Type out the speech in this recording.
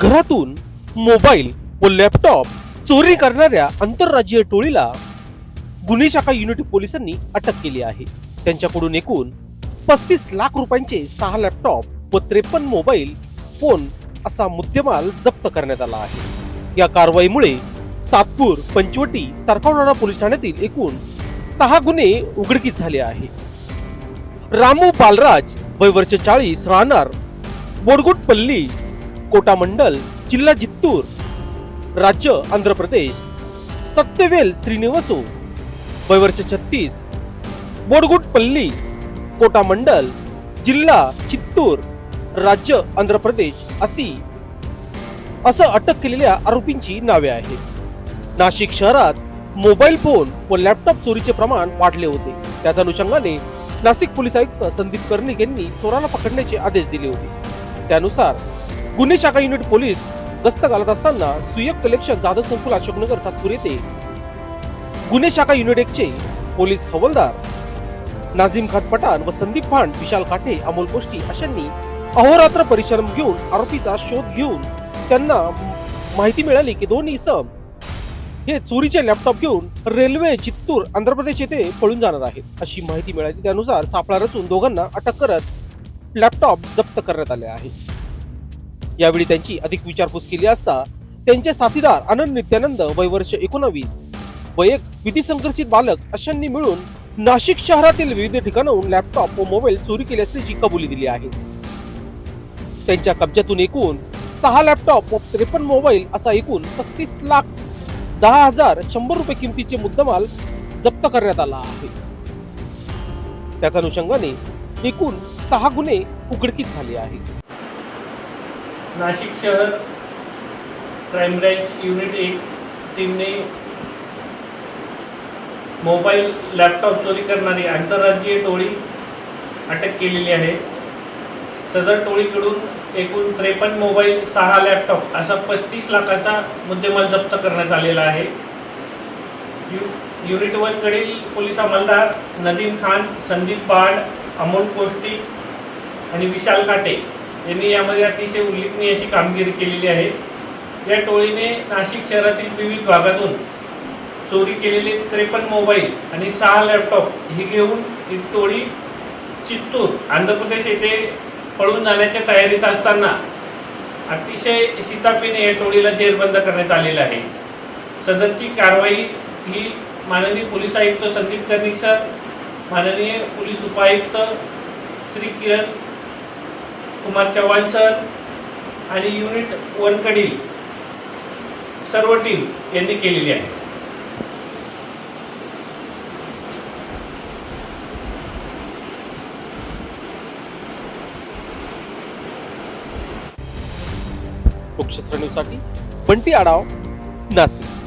घरातून मोबाईल व लॅपटॉप चोरी करणाऱ्या आंतरराज्यीय टोळीला गुन्हे शाखा युनिट पोलिसांनी अटक केली आहे. त्यांच्याकडून एकूण पस्तीस लाख रुपयांचे सहा लॅपटॉप व त्रेपन्न मोबाईल फोन असा मुद्देमाल जप्त करण्यात आला आहे. या कारवाईमुळे सातपूर पंचवटी सरकारवाडा पोलीस ठाण्यातील एकूण सहा गुन्हे उघडकीस झाले आहे रामू बालराज वय वर्ष चाळीस राहणार बोडगुटपल्ली कोटा मंडल जिल्हा जित्तूर राज्य आंध्र प्रदेश सत्यवेल श्रीनिवासू वय छत्तीस बोडगुटपल्ली कोटा मंडल जिल्हा चित्तूर राज्य आंध्र प्रदेश अशी असं अटक केलेल्या आरोपींची नावे आहेत. नाशिक शहरात मोबाईल फोन व लॅपटॉप चोरीचे प्रमाण वाढले होते. त्याच अनुषंगाने नाशिक पोलीस आयुक्त संदीप कर्णिक यांनी चोराला पकडण्याचे आदेश दिले होते. त्यानुसार गुन्हे शाखा युनिट पोलीस गस्त घालत असताना सुयक कलेक्शन जाधव संकुल अशोकनगर सातपूर येथे. गुन्हे शाखा युनिट एकचे पोलीस हवलदार नाझीम खान पठाण व संदीप भांड विशाल काठे अमोल कोष्टी अशांनी अहोरात्र परिश्रम घेऊन आरोपीचा शोध घेऊन त्यांना माहिती मिळाली की दोन इसम हे चोरीचे लॅपटॉप घेऊन रेल्वे चित्तूर आंध्र प्रदेश येथे पळून जाणार आहेत. अशी माहिती मिळाली. त्यानुसार सापळा रचून दोघांना अटक करत लॅपटॉप जप्त करण्यात आले आहे. यावेळी त्यांची अधिक विचारपूस केली असता त्यांचे साथीदार आनंद नित्यानंद वय वर्ष एकोणावीस. व एक विधी संघर्षित बालक अशांनी मिळून नाशिक शहरातील विविध ठिकाणाहून लॅपटॉप व मोबाईल चोरी केले असल्याची कबुली दिली आहे. त्यांच्या कब्जातून एकूण सहा लॅपटॉप व त्रेपन्न मोबाईल असा एकूण पस्तीस लाख दहा हजार शंभर रुपये किमतीचे मुद्देमाल जप्त करण्यात आला आहे. त्याच अनुषंगाने एकूण सहा गुन्हे उघडकीस झाले आहेत. नाशिक शहर क्राईम ब्रँच युनिट एक. टीमने मोबाईल लॅपटॉप चोरी करणारी आंतरराज्यीय टोळी अटक केलेली आहे. सदर टोळीकडून एकूण त्रेपन्न मोबाईल सहा लॅपटॉप असा पस्तीस लाखाचा मुद्देमाल जप्त करण्यात आलेला आहे. यु युनिट वनकडील पोलीस अंमलदार नदीम खान संदीप बाड अमोल कोष्टी आणि विशाल काटे यांनी यामध्ये अतिशय उल्लेखनीय अशी कामगिरी केलेली आहे. या टोळीने नाशिक शहरातील विविध भागातून चोरी केलेले त्रेपन्न मोबाईल आणि सहा लॅपटॉप ही घेऊन ही टोळी चित्तूर आंध्र प्रदेश येथे पळून जाण्याच्या तयारीत असताना अतिशय सीतापीने या टोळीला जेरबंद करण्यात आलेलं आहे. सदरची कारवाई ही माननीय पोलीस आयुक्त संदीप कर्णिक सर माननीय पोलीस उपायुक्त श्री किरण कुमार चव्हाण सर आणि युनिट वनकडील सर्व टीम यांनी केलेली आहे. लोकशास्त्र न्यूजसाठी बंटी आडाव नाशिक.